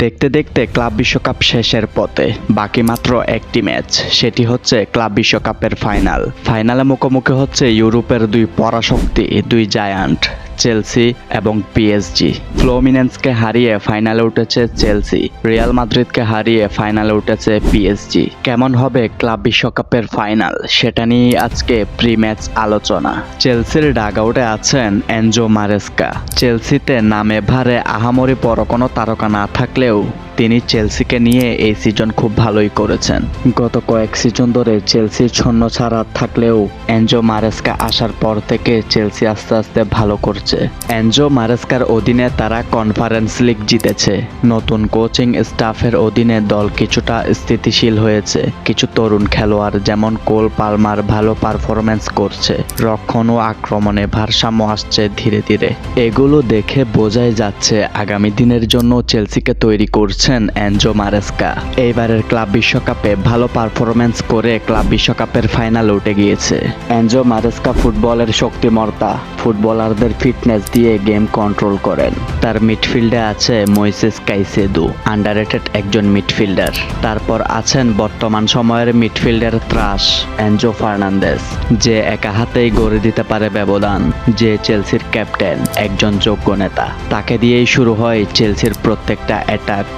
দেখতে দেখতে ক্লাব বিশ্বকাপ শেষের পথে। বাকি মাত্র একটি ম্যাচ, সেটি হচ্ছে ক্লাব বিশ্বকাপের ফাইনাল। ফাইনালে মুখোমুখি হচ্ছে ইউরোপের দুই পরাশক্তি, দুই জায়ান্ট। চেলসি এবং পিএসজি ফ্লোমিনেন্সকে হারিয়ে ফাইনালে উঠেছে চেলসি রিয়াল মাদ্রিদকে হারিয়ে ফাইনালে উঠেছে পিএসজি কেমন হবে ক্লাব বিশ্বকাপের ফাইনাল সেটা নিয়ে আজকে প্রি ম্যাচ আলোচনা। চেলসির ডাগ আউটে আছেন এনজো মারেস্কা চেলসিতে নামে ভারে আহামরি পর কোনো তারকা না থাকলেও তিনি চেলসিকে নিয়ে এই সিজন খুব ভালোই করেছেন। গত কয়েক সিজন ধরে চেলসি ছন্ন ছাড়া থাকলেও এনজো মারেস্কা আসার পর থেকে চেলসি আস্তে আস্তে ভালো করছে। এনজো মারেস্কার অধীনে তারা কনফারেন্স লিগ জিতেছে। নতুন কোচিং স্টাফের অধীনে দল কিছুটা স্থিতিশীল হয়েছে। কিছু তরুণ খেলোয়াড় যেমন কোল পালমার ভালো পারফরমেন্স করছে। রক্ষণ ও আক্রমণে ভারসাম্য আসছে ধীরে ধীরে। এগুলো দেখে বোঝাই যাচ্ছে আগামী দিনের জন্য চেলসিকে তৈরি করছেন এনজো মারেস্কা। এইবারের ক্লাব বিশ্বকাপে ভালো পারফরমেন্স করে ক্লাব বিশ্বকাপের ফাইনাল উঠে গিয়েছে। এনজো মারেস্কা ফুটবলের শক্তিমত্তা ফুটবলারদের ফিটনেস দিয়ে গেম কন্ট্রোল করেন। তার মিডফিল্ডে আছে মইসেস কাইসেদু আন্ডারেটেড একজন মিডফিল্ডার। তারপর আছেন বর্তমান সময়ের মিডফিল্ডার ত্রাস এনজো ফার্নান্দেস যে একা হাতেই গড়ে দিতে পারে ব্যবধান, যে চেলসির ক্যাপ্টেন, একজন যোগ্য নেতা। তাকে দিয়েই শুরু হয় চেলসির প্রত্যেকটা অ্যাটাক।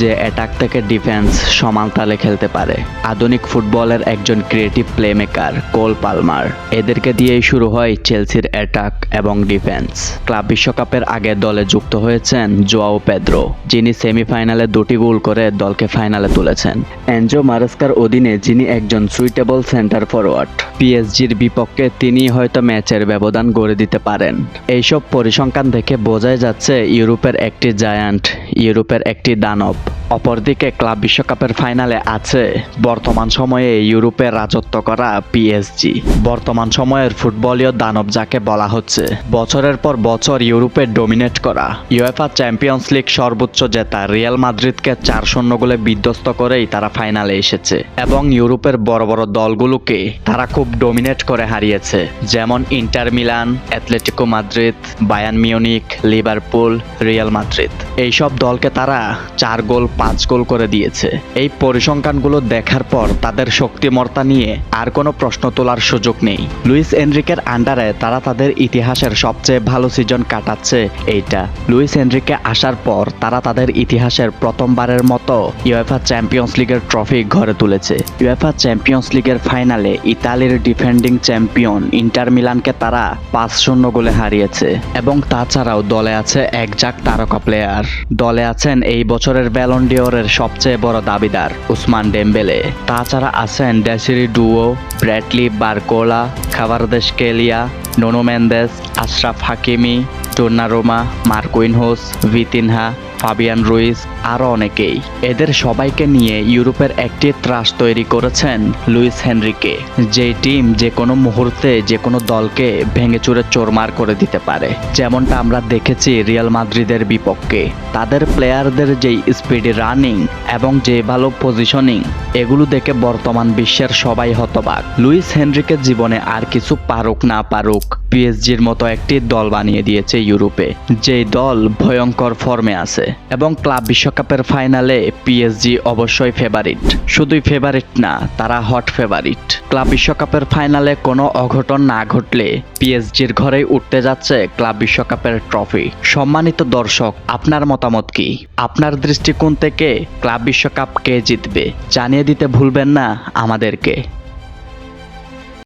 যে অ্যাটাক থেকে ডিফেন্স সমান তালে খেলতে পারে। আধুনিক ফুটবলের একজন ক্রিয়েটিভ প্লেমেকার কোল পালমার এদেরকে দিয়েই শুরু হয় চেলসির অ্যাটাক এবং ডিফেন্স ক্লাব বিশ্বকাপের আগে দলে যুক্ত হয়েছেন জোয়াও পেদ্রো যিনি সেমিফাইনালে দুটি গোল করে দলকে ফাইনালে তুলেছেন। এনজো মারেস্কার অধীনে যিনি একজন সুইটেবল সেন্টার ফরওয়ার্ড পিএসজির বিপক্ষে তিনি হয়তো ম্যাচের ব্যবধান গড়ে দিতে পারেন। এইসব পরিসংখ্যান দেখে বোঝাই যাচ্ছে ইউরোপের একটি জায়ান্ট ইউরোপের একটি দানব। অপরদিকে ক্লাব বিশ্বকাপের ফাইনালে আছে বর্তমান সময়ে ইউরোপে রাজত্ব করা পিএসজি বর্তমান সময়ের ফুটবলীয় দানব যাকে বলা হচ্ছে। বছরের পর বছর ইউরোপে ডোমিনেট করা। ইউএফা চ্যাম্পিয়ন্স লিগ সর্বোচ্চ জেতা রিয়াল মাদ্রিদকে চার শূন্য গোলে বিধ্বস্ত করেই তারা ফাইনালে এসেছে। এবং ইউরোপের বড় বড় দলগুলোকে তারা খুব ডোমিনেট করে হারিয়েছে। যেমন Inter Milan Atletico Madrid Bayern Munich Liverpool Real Madrid এইসব দলকে তারা চার গোল পাঁচ গোল করে দিয়েছে। এই পরিসংখ্যানগুলো দেখার পর তাদের শক্তিমর্তা নিয়ে আর কোনো প্রশ্ন তোলার সুযোগ নেই। লুইস এনরিকের আন্ডারে তারা তাদের ইতিহাসের সবচেয়ে ভালো সিজন কাটাচ্ছে এইটা। লুইস এনরিকে আসার পর তারা তাদের ইতিহাসের প্রথমবারের মতো ইউএফা চ্যাম্পিয়ন্স লিগের ট্রফি ঘরে তুলেছে। ইউএফা চ্যাম্পিয়ন্স লিগের ফাইনালে ইতালির ডিফেন্ডিং চ্যাম্পিয়ন ইন্টার মিলানকে তারা পাঁচ শূন্য গোলে হারিয়েছে। এবং তাছাড়াও দলে আছে একজাক তারকা প্লেয়ার দলে আছেন এই বছরের ব্যালন্ডিওরের সবচেয়ে বড় দাবিদার উসমান ডেম্বেলে। তাছাড়া আছেন ডেসিরি ডুও ব্র্যাডলি বারকোলা খাবারদেশ কেলিয়া Nuno Mendes Achraf Hakimi Donnarumma Marquinhos Vitinha Fabian Ruiz আরও অনেকেই। এদের সবাইকে নিয়ে ইউরোপের একটি ত্রাস তৈরি করেছেন লুইস হেনরিকে। যেই টিম যে কোনো মুহূর্তে যে কোনো দলকে ভেঙে চুরে চোরমার করে দিতে পারে। যেমনটা আমরা দেখেছি রিয়াল মাদ্রিদের বিপক্ষে। তাদের প্লেয়ারদের যেই স্পিডি রানিং এবং যে ভালো পজিশনিং, এগুলো দেখে বর্তমান বিশ্বের সবাই হতবাক। লুইস হেনরিকের জীবনে আর কিছু পারুক না পারুক পিএসজির মতো একটি দল বানিয়ে দিয়েছে ইউরোপে, যেই দল ভয়ঙ্কর ফর্মে আছে। এবং ক্লাব বিশ্বকাপের ফাইনালে পিএসজি অবশ্যই ফেভারিট শুধুই ফেভারিট না, তারা হট ফেভারিট ক্লাব বিশ্বকাপের ফাইনালে কোনো অঘটন না ঘটলে পিএসজির ঘরেই উঠতে যাচ্ছে ক্লাব বিশ্বকাপের ট্রফি সম্মানিত দর্শক, আপনার মতামত কি? আপনার দৃষ্টিকোণ থেকে ক্লাব বিশ্বকাপ কে জিতবে? জানিয়ে দিতে ভুলবেন না আমাদেরকে।